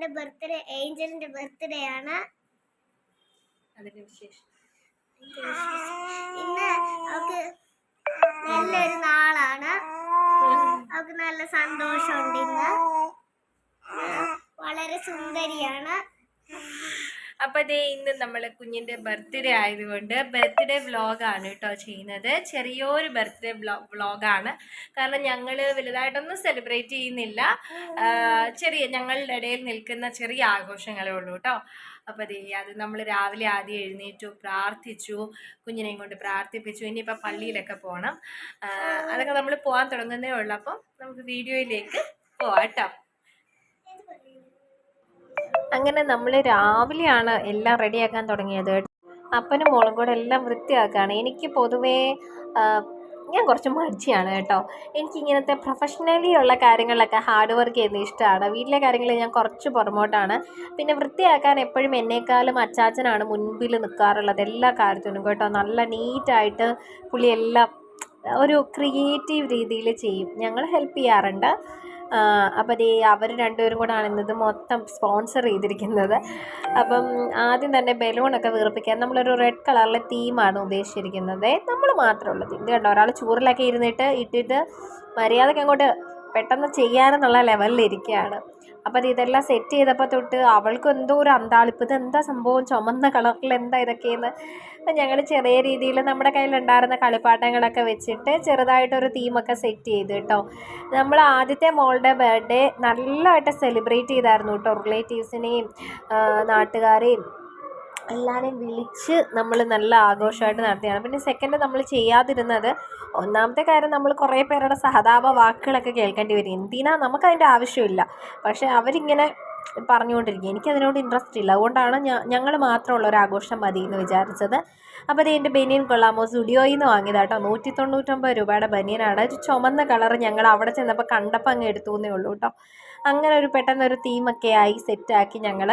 കുഞ്ഞിന്റെ birthday ഏഞ്ചലിന്റെ birthday ആണ്. അതിന്റെ വിശേഷം. ഇന്ന് അവക്ക് നല്ലൊരു നാളാണ്. അവക്ക് നല്ല സന്തോഷമുണ്ട് ഇന്ന്. വളരെ സുന്ദരിയാണ്. അപ്പൊ ദേ ഇന്ന് നമ്മൾ കുഞ്ഞിന്റെ ബർത്ത്ഡേ ആയതുകൊണ്ട് ബർത്ത്ഡേ വ്ലോഗാണ് കേട്ടോ ചെയ്യുന്നത്. ചെറിയൊരു ബർത്ത്ഡേ വ്ലോഗാണ് കാരണം ഞങ്ങൾ വലുതായിട്ടൊന്നും സെലിബ്രേറ്റ് ചെയ്യുന്നില്ല. ചെറിയ ഞങ്ങളുടെ ഇടയിൽ നിൽക്കുന്ന ചെറിയ ആഘോഷങ്ങളേ ഉള്ളൂ കേട്ടോ. അപ്പോൾ ദേ അത് നമ്മൾ രാവിലെ ആദ്യം എഴുന്നേറ്റു പ്രാർത്ഥിച്ചു കുഞ്ഞിനെയും കൊണ്ട് പ്രാർത്ഥിപ്പിച്ചു. ഇനിയിപ്പോൾ പള്ളിയിലൊക്കെ പോകണം അതൊക്കെ നമ്മൾ പോകാൻ തുടങ്ങുന്നേ ഉള്ളൂ. അപ്പം നമുക്ക് വീഡിയോയിലേക്ക് പോവാം കേട്ടോ. അങ്ങനെ നമ്മൾ രാവിലെയാണ് എല്ലാം റെഡിയാക്കാൻ തുടങ്ങിയത്. അപ്പനും മോളും കൂടെ എല്ലാം വൃത്തിയാക്കുകയാണ് എനിക്ക് പൊതുവേ ഞാൻ കുറച്ച് മടിയാണ് കേട്ടോ. എനിക്ക് ഇങ്ങനത്തെ പ്രൊഫഷണലി ഉള്ള കാര്യങ്ങളിലൊക്കെ ഹാർഡ് വർക്ക് ചെയ്യുന്ന ഇഷ്ടമാണ്. വീട്ടിലെ കാര്യങ്ങളിൽ ഞാൻ കുറച്ച് പുറമോട്ടാണ്. പിന്നെ വൃത്തിയാക്കാൻ എപ്പോഴും എന്നേക്കാളും അച്ചാച്ചനാണ് മുൻപിൽ നിൽക്കാറുള്ളത് എല്ലാ കാര്യത്തിനും കേട്ടോ. നല്ല നീറ്റായിട്ട് പുള്ളി എല്ലാം ഒരു ക്രിയേറ്റീവ് രീതിയിൽ ചെയ്യും. ഞങ്ങൾ ഹെൽപ്പ് ചെയ്യാറുണ്ട്. അപ്പോൾ ദേ അവർ രണ്ടുപേരും കൂടെ ആണെന്നത് മൊത്തം സ്പോൺസർ ചെയ്തിരിക്കുന്നത്. അപ്പം ആദ്യം തന്നെ ബലൂണൊക്കെ വീർപ്പിക്കാൻ നമ്മളൊരു റെഡ് കളറിലെ തീമാണ് ഉദ്ദേശിച്ചിരിക്കുന്നത്. നമ്മൾ മാത്രമുള്ള തീം ഇത് കണ്ടോ? ഒരാൾ ചൂറിലൊക്കെ ഇരുന്നിട്ട് ഇട്ടിട്ട് മര്യാദയ്ക്ക് അങ്ങോട്ട് പെട്ടെന്ന് ചെയ്യാനെന്നുള്ള ലെവലിലിരിക്കുകയാണ് അപ്പോൾ ഇതെല്ലാം സെറ്റ് ചെയ്തപ്പോൾ തൊട്ട് അവൾക്ക് എന്തോ ഒരു അന്താളിപ്പ് ഇത് എന്താ സംഭവം? ചുമന്ന കളറിൽ എന്താ ഇതൊക്കെയെന്ന്. ഞങ്ങൾ ചെറിയ രീതിയിൽ നമ്മുടെ കയ്യിലുണ്ടായിരുന്ന കളിപ്പാട്ടങ്ങളൊക്കെ വെച്ചിട്ട് ചെറുതായിട്ടൊരു തീമൊക്കെ സെറ്റ് ചെയ്തു കേട്ടോ നമ്മൾ ആദ്യത്തെ മോളുടെ ബർത്ത്ഡേ നല്ലതായിട്ട് സെലിബ്രേറ്റ് ചെയ്തായിരുന്നു കേട്ടോ റിലേറ്റീവ്സിനെയും നാട്ടുകാരെയും. എല്ലാവരെയും വിളിച്ച് നമ്മൾ നല്ല ആഘോഷമായിട്ട് നടത്തിയാണ് പിന്നെ സെക്കൻഡ് നമ്മൾ ചെയ്യാതിരുന്നത് ഒന്നാമത്തെ കാര്യം നമ്മൾ കുറേ പേരുടെ സഹതാപ വാക്കുകളൊക്കെ കേൾക്കേണ്ടി വരും. എന്തിനാ? നമുക്കതിന്റെ ആവശ്യമില്ല. പക്ഷേ അവരിങ്ങനെ പറഞ്ഞുകൊണ്ടിരിക്കുക എനിക്കതിനോട് ഇൻട്രസ്റ്റ് ഇല്ല. അതുകൊണ്ടാണ് ഞങ്ങൾ മാത്രമുള്ള ഒരു ആഘോഷം മതി എന്ന് വിചാരിച്ചത്. അപ്പോൾ അത് എന്റെ ബനിയൻ കൊള്ളാമോ? സ്റ്റുഡിയോയിൽ നിന്ന് വാങ്ങിയതാട്ടോ നൂറ്റി തൊണ്ണൂറ്റൊമ്പത് രൂപയുടെ ബനിയനാണ്. ഒരു ചുമന്ന കളർ ഞങ്ങൾ അവിടെ ചെന്നപ്പോൾ കണ്ടപ്പോൾ അങ്ങ് എടുത്തു എന്നേ ഉള്ളൂ കേട്ടോ. അങ്ങനെ ഒരു പെട്ടെന്ന് ഒരു തീമൊക്കെ ആയി സെറ്റാക്കി ഞങ്ങൾ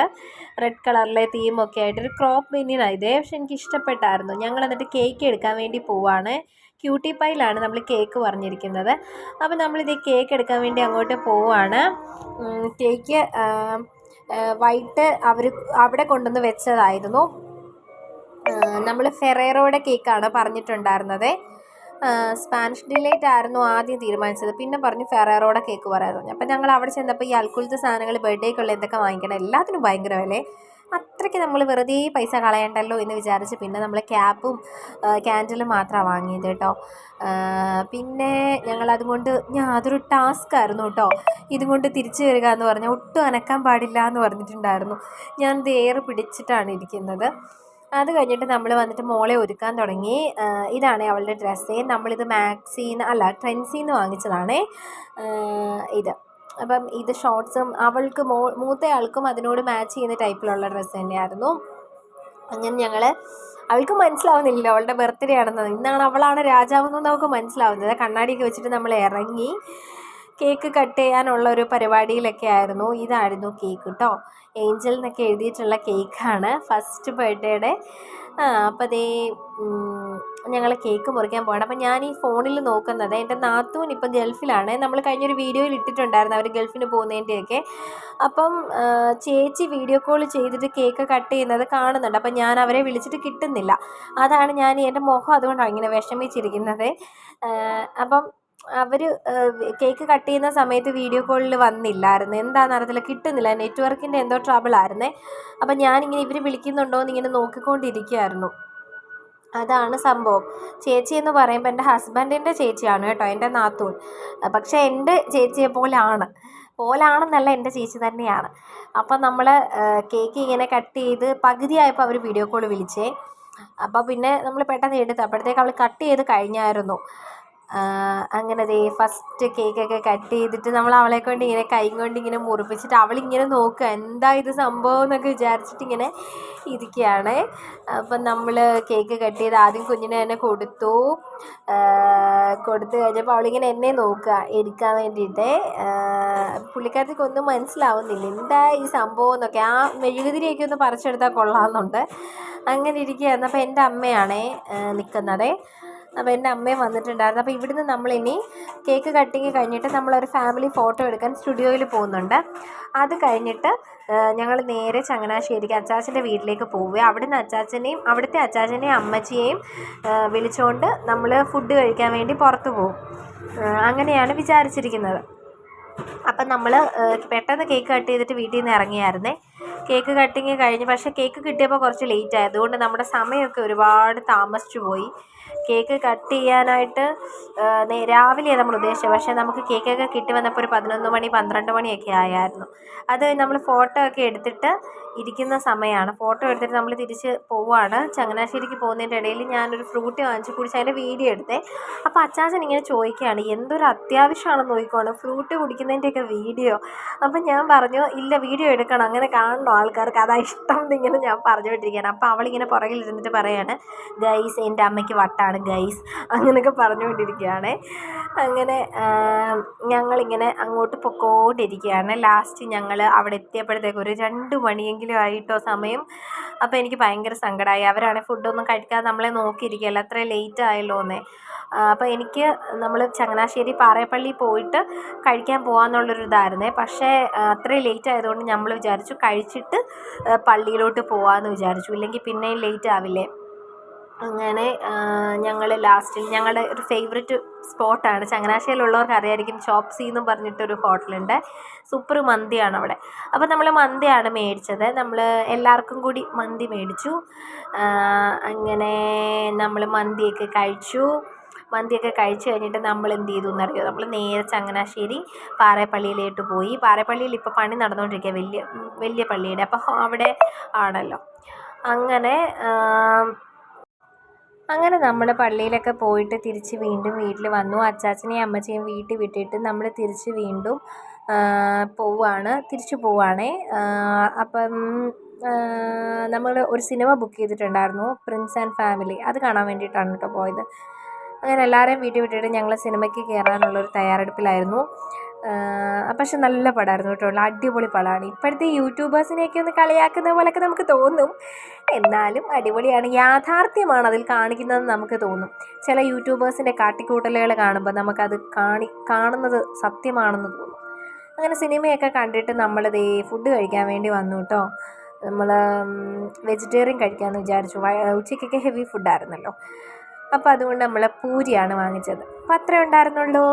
റെഡ് കളറിലെ തീമൊക്കെ ആയിട്ടൊരു ക്രോപ്പ് ബനിയനാണ് ഇതേ പക്ഷെ എനിക്ക് ഇഷ്ടപ്പെട്ടായിരുന്നു. ഞങ്ങൾ എന്നിട്ട് കേക്ക് എടുക്കാൻ വേണ്ടി പോവാണ്. ക്യൂട്ടി പൈലാണ് നമ്മൾ കേക്ക് പറഞ്ഞിരിക്കുന്നത്. അപ്പോൾ നമ്മളിത് കേക്ക് എടുക്കാൻ വേണ്ടി അങ്ങോട്ട് പോവാണ്. കേക്ക് വൈകിട്ട് അവർ അവിടെ കൊണ്ടുവന്ന് വെച്ചതായിരുന്നു. നമ്മൾ ഫെറേറോയുടെ കേക്കാണ് പറഞ്ഞിട്ടുണ്ടായിരുന്നത്. സ്പാനിഷ് ഡിലൈറ്റ് ആയിരുന്നു ആദ്യം തീരുമാനിച്ചത്. പിന്നെ പറഞ്ഞു ഫെറേറോടെ കേക്ക് പറയാൻ അപ്പം ഞങ്ങൾ അവിടെ ചെന്നപ്പോൾ ഈ അൽക്കുലത്തെ സാധനങ്ങൾ ബർത്ത്ഡേക്കുള്ള എന്തൊക്കെ വാങ്ങിക്കണം. എല്ലാത്തിനും ഭയങ്കര വില അത്രയ്ക്ക് നമ്മൾ വെറുതെ പൈസ കളയണ്ടല്ലോ എന്ന് വിചാരിച്ച് പിന്നെ നമ്മൾ ക്യാപ്പും ക്യാൻഡിലും മാത്രമാണ് വാങ്ങിയത് കേട്ടോ. പിന്നെ ഞങ്ങൾ അതുകൊണ്ട് ഞാൻ അതൊരു ടാസ്ക് ആയിരുന്നു കേട്ടോ. ഇതുകൊണ്ട് തിരിച്ചു വരിക എന്ന് പറഞ്ഞാൽ ഒട്ടും അനക്കാൻ പാടില്ല എന്ന് പറഞ്ഞിട്ടുണ്ടായിരുന്നു. ഞാൻ ഇത് ഏറ് പിടിച്ചിട്ടാണ് ഇരിക്കുന്നത്. അത് കഴിഞ്ഞിട്ട് നമ്മൾ വന്നിട്ട് മോളെ ഒരുക്കാൻ തുടങ്ങി. ഇതാണ് അവളുടെ ഡ്രസ്സ്. നമ്മളിത് മാക്സിന്ന് അല്ല ട്രെൻസിന്ന് വാങ്ങിച്ചതാണേ. ഇത്. അപ്പം ഇത് ഷോർട്ട്സും അവൾക്ക് മോ മൂത്തയാൾക്കും അതിനോട് മാച്ച് ചെയ്യുന്ന ടൈപ്പിലുള്ള ഡ്രസ്സ് തന്നെയായിരുന്നു. അങ്ങനെ ഞങ്ങൾ അവൾക്ക് മനസ്സിലാവുന്നില്ല അവളുടെ ബർത്ത്ഡേ ആണെന്ന്. ഇന്നാണ് അവളാണ് രാജാവെന്ന് നമുക്ക് മനസ്സിലാവുന്നത്. കണ്ണാടിയൊക്കെ വെച്ചിട്ട് നമ്മൾ ഇറങ്ങി കേക്ക് കട്ട് ചെയ്യാനുള്ള ഒരു പരിപാടിയിലൊക്കെ ആയിരുന്നു. ഇതായിരുന്നു കേക്ക് കേട്ടോ ഏഞ്ചൽ എന്നൊക്കെ എഴുതിയിട്ടുള്ള കേക്കാണ് ഫസ്റ്റ് ബർത്ത്ഡേയുടെ. അപ്പോൾ അതേ ഞങ്ങൾ കേക്ക് മുറിക്കാൻ പോകണം അപ്പം ഞാൻ ഈ ഫോണിൽ നോക്കുന്നത് എന്റെ നാത്തൂൻ ഇപ്പം ഗൾഫിലാണ്. നമ്മൾ കഴിഞ്ഞൊരു വീഡിയോയിൽ ഇട്ടിട്ടുണ്ടായിരുന്നു അവർ ഗൾഫിന് പോകുന്നതിന്റെയൊക്കെ. അപ്പം ചേച്ചി വീഡിയോ കോൾ ചെയ്തിട്ട് കേക്ക് കട്ട് ചെയ്യുന്നത് കാണുന്നുണ്ട്. അപ്പം ഞാൻ അവരെ വിളിച്ചിട്ട് കിട്ടുന്നില്ല. അതാണ് ഞാൻ എന്റെ മുഖം അതുകൊണ്ടാണ് ഇങ്ങനെ വിഷമിച്ചിരിക്കുന്നത്. അപ്പം അവർ കേക്ക് കട്ട് ചെയ്യുന്ന സമയത്ത് വീഡിയോ കോളിൽ വന്നില്ലായിരുന്നു. എന്താണെന്ന് അറിയത്തില്ല കിട്ടുന്നില്ല. നെറ്റ്വർക്കിന്റെ എന്തോ ട്രബിൾ ആയിരുന്നേ അപ്പം ഞാനിങ്ങനെ ഇവർ വിളിക്കുന്നുണ്ടോ എന്ന് ഇങ്ങനെ നോക്കിക്കൊണ്ടിരിക്കുകയായിരുന്നു അതാണ് സംഭവം. ചേച്ചി എന്ന് പറയുമ്പോൾ എന്റെ ഹസ്ബൻഡിന്റെ ചേച്ചിയാണ് കേട്ടോ എന്റെ നാത്തൂൻ. പക്ഷേ എന്റെ ചേച്ചിയെ പോലാണ്. പോലാണെന്നല്ല എന്റെ ചേച്ചി തന്നെയാണ്. അപ്പം നമ്മൾ കേക്ക് ഇങ്ങനെ കട്ട് ചെയ്ത് പകുതിയായപ്പോൾ അവർ വീഡിയോ കോൾ വിളിച്ചേ. അപ്പോൾ പിന്നെ നമ്മൾ പെട്ടെന്ന് എടുത്തു അപ്പോഴത്തേക്ക് അവൾ കട്ട് ചെയ്ത് കഴിഞ്ഞായിരുന്നു. അങ്ങനെ ദേ ഫസ്റ്റ് കേക്കൊക്കെ കട്ട് ചെയ്തിട്ട് നമ്മൾ അവളെ കൊണ്ട് ഇങ്ങനെ കൈ കൊണ്ട് ഇങ്ങനെ മുറിപ്പിച്ചിട്ട് അവളിങ്ങനെ നോക്കുക. എന്താ ഇത് സംഭവം എന്നൊക്കെ വിചാരിച്ചിട്ട് ഇങ്ങനെ ഇരിക്കുകയാണ്. അപ്പം നമ്മൾ കേക്ക് കട്ട് ചെയ്ത് ആദ്യം കുഞ്ഞിനെ തന്നെ കൊടുത്തു. കൊടുത്തു കഴിഞ്ഞപ്പോൾ അവളിങ്ങനെ എന്നെ നോക്കുക എടുക്കാൻ വേണ്ടിയിട്ട്. പുള്ളിക്കാരത്തേക്ക് ഒന്നും മനസ്സിലാവുന്നില്ല. എന്താ ഈ സംഭവം എന്നൊക്കെ. ആ മെഴുകുതിരിയൊക്കെ ഒന്ന് പറിച്ചെടുത്താൽ കൊള്ളാമെന്നുണ്ട്. അങ്ങനെ ഇരിക്കുകയായിരുന്നു അപ്പോൾ എന്റെ അമ്മയാണേ നിൽക്കുന്നത്. അപ്പോൾ എന്റെ അമ്മയും വന്നിട്ടുണ്ടായിരുന്നു. അപ്പോൾ ഇവിടുന്ന് നമ്മളിനി കേക്ക് കട്ടിങ് കഴിഞ്ഞിട്ട് നമ്മളൊരു ഫാമിലി ഫോട്ടോ എടുക്കാൻ സ്റ്റുഡിയോയിൽ പോകുന്നുണ്ട്. അത് കഴിഞ്ഞിട്ട് ഞങ്ങൾ നേരെ ചങ്ങനാശ്ശേരിക്ക് അച്ചാച്ചന്റെ വീട്ടിലേക്ക് പോവുക അവിടുന്ന് അച്ചാച്ചനെയും അവിടുത്തെ അച്ചാച്ചനെയും അമ്മച്ചിയെയും വിളിച്ചുകൊണ്ട് നമ്മൾ ഫുഡ് കഴിക്കാൻ വേണ്ടി പുറത്തു പോകും. അങ്ങനെയാണ് വിചാരിച്ചിരിക്കുന്നത്. അപ്പം നമ്മൾ പെട്ടെന്ന് കേക്ക് കട്ട് ചെയ്തിട്ട് വീട്ടിൽ നിന്ന് ഇറങ്ങിയായിരുന്നേ. കേക്ക് കട്ടിങ് കഴിഞ്ഞു. പക്ഷേ കേക്ക് കിട്ടിയപ്പോൾ കുറച്ച് ലേറ്റ് ആയി. അതുകൊണ്ട് നമ്മുടെ സമയമൊക്കെ ഒരുപാട് താമസിച്ചു പോയി. കേക്ക് കട്ട് ചെയ്യാനായിട്ട് രാവിലെയാണ് നമ്മൾ ഉദ്ദേശിച്ചത്. പക്ഷേ നമുക്ക് കേക്കൊക്കെ കിട്ടി വന്നപ്പോൾ ഒരു പതിനൊന്ന് മണി പന്ത്രണ്ട് മണിയൊക്കെ ആയായിരുന്നു. അത് നമ്മൾ ഫോട്ടോ ഒക്കെ എടുത്തിട്ട് ഇരിക്കുന്ന സമയമാണ് ഫോട്ടോ എടുത്തിട്ട് നമ്മൾ തിരിച്ച് പോവുകയാണ് ചങ്ങനാശ്ശേരിക്ക് പോകുന്നതിന്റെ ഇടയിൽ ഞാനൊരു ഫ്രൂട്ടി വാങ്ങിച്ച് കുടിച്ച് അതിന്റെ വീഡിയോ എടുത്തേ. അപ്പോൾ അച്ചാച്ചൻ ഇങ്ങനെ ചോദിക്കുകയാണ് എന്തൊരു അത്യാവശ്യമാണെന്ന് നോക്കിക്കോണം ഫ്രൂട്ട് കുടിക്കുന്നതിന്റെയൊക്കെ വീഡിയോ അപ്പം ഞാൻ പറഞ്ഞു ഇല്ല വീഡിയോ എടുക്കണം. അങ്ങനെ കാണണോ ആൾക്കാർക്ക്? അതാ ഇഷ്ടം എന്നിങ്ങനെ ഞാൻ പറഞ്ഞുകൊണ്ടിരിക്കുകയാണ്. അപ്പോൾ അവളിങ്ങനെ പുറകിലിരുന്നിട്ട് പറയാണ് ഗൈസ് എന്റെ അമ്മയ്ക്ക് വട്ടാണ് ഗൈസ് അങ്ങനെയൊക്കെ പറഞ്ഞുകൊണ്ടിരിക്കുകയാണ്. അങ്ങനെ ഞങ്ങളിങ്ങനെ അങ്ങോട്ട് പൊക്കോണ്ടിരിക്കുകയാണ്. ലാസ്റ്റ് ഞങ്ങൾ അവിടെ എത്തിയപ്പോഴത്തേക്ക് ഒരു രണ്ട് മണിയെങ്കിലും ആയിട്ടോ സമയം. അപ്പോൾ എനിക്ക് ഭയങ്കര സങ്കടമായി അവരാണെങ്കിൽ ഫുഡൊന്നും കഴിക്കാതെ നമ്മളെ നോക്കിയിരിക്കുകയല്ല? അത്ര ലേറ്റ് ആയല്ലോ എന്നേ. അപ്പോൾ എനിക്ക് നമ്മൾ ചങ്ങനാശ്ശേരി പാറയപ്പള്ളി പോയിട്ട് കഴിക്കാൻ പോകാമെന്നുള്ളൊരു ഇതായിരുന്നേ. പക്ഷേ അത്രയും ലേറ്റ് ആയതുകൊണ്ട് നമ്മൾ വിചാരിച്ചു കഴിച്ചിട്ട് പള്ളിയിലോട്ട് പോകാമെന്ന് വിചാരിച്ചു. ഇല്ലെങ്കിൽ പിന്നെയും ലേറ്റ് ആവില്ലേ? അങ്ങനെ ഞങ്ങൾ ലാസ്റ്റിൽ ഞങ്ങളുടെ ഒരു ഫേവററ്റ് സ്പോട്ടാണ് ചങ്ങനാശ്ശേരിയിലുള്ളവർക്ക് അറിയായിരിക്കും ചോപ്സി എന്ന് പറഞ്ഞിട്ടൊരു ഹോട്ടലുണ്ട് സൂപ്പർ മന്തിയാണ് അവിടെ. അപ്പോൾ നമ്മൾ മന്തിയാണ് മേടിച്ചത്. നമ്മൾ എല്ലാവർക്കും കൂടി മന്തി മേടിച്ചു. അങ്ങനെ നമ്മൾ മന്തിയൊക്കെ കഴിച്ചു. മന്തിയൊക്കെ കഴിച്ചു കഴിഞ്ഞിട്ട് നമ്മൾ എന്ത് ചെയ്തു എന്നറിയോ? നമ്മൾ നേരെ ചങ്ങനാശ്ശേരി പാറേപ്പള്ളിയിലോട്ട് പോയി. പാറേപ്പള്ളിയിൽ ഇപ്പോൾ പണി നടന്നുകൊണ്ടിരിക്കുക വലിയ വലിയ പള്ളിയുടെ. അപ്പോൾ അവിടെ ആണല്ലോ. അങ്ങനെ അങ്ങനെ നമ്മൾ പള്ളിയിലൊക്കെ പോയിട്ട് തിരിച്ച് വീണ്ടും വീട്ടിൽ വന്നു. അച്ചാച്ചനെയും അമ്മച്ചയും വീട്ടിൽ വിട്ടിട്ട് നമ്മൾ തിരിച്ച് വീണ്ടും പോവാണ്. തിരിച്ചു ആ, അപ്പം നമ്മൾ ഒരു സിനിമ ബുക്ക് ചെയ്തിട്ടുണ്ടായിരുന്നു പ്രിൻസ് ആൻഡ് ഫാമിലി. അത് കാണാൻ വേണ്ടിയിട്ടാണ് കേട്ടോ പോയത്. അങ്ങനെ എല്ലാവരെയും വീട്ടിൽ വിട്ടിട്ട് ഞങ്ങൾ സിനിമയ്ക്ക് കയറാനുള്ളൊരു തയ്യാറെടുപ്പിലായിരുന്നു. പക്ഷെ നല്ല പടമായിരുന്നു കേട്ടോ. അടിപൊളി പടമാണ്. ഇപ്പോഴത്തെ യൂട്യൂബേഴ്സിനെയൊക്കെ ഒന്ന് കളിയാക്കുന്ന പോലെയൊക്കെ നമുക്ക് തോന്നും. എന്നാലും അടിപൊളിയാണ്. യാഥാർത്ഥ്യമാണ് അതിൽ കാണിക്കുന്നത് നമുക്ക് തോന്നും. ചില യൂട്യൂബേഴ്സിന്റെ കാട്ടിക്കൂട്ടലുകൾ കാണുമ്പോൾ നമുക്കത് കാണി കാണുന്നത് സത്യമാണെന്ന് തോന്നും. അങ്ങനെ സിനിമയൊക്കെ കണ്ടിട്ട് നമ്മളിതേ ഫുഡ് കഴിക്കാൻ വേണ്ടി വന്നു കേട്ടോ നമ്മൾ വെജിറ്റേറിയൻ കഴിക്കാമെന്ന് വിചാരിച്ചു. ഉച്ചയ്ക്കൊക്കെ ഹെവി ഫുഡായിരുന്നല്ലോ അപ്പോൾ അതുകൊണ്ട് നമ്മൾ പൂരിയാണ് വാങ്ങിച്ചത്. അപ്പോൾ അത്രേ ഉണ്ടായിരുന്നുള്ളൂ.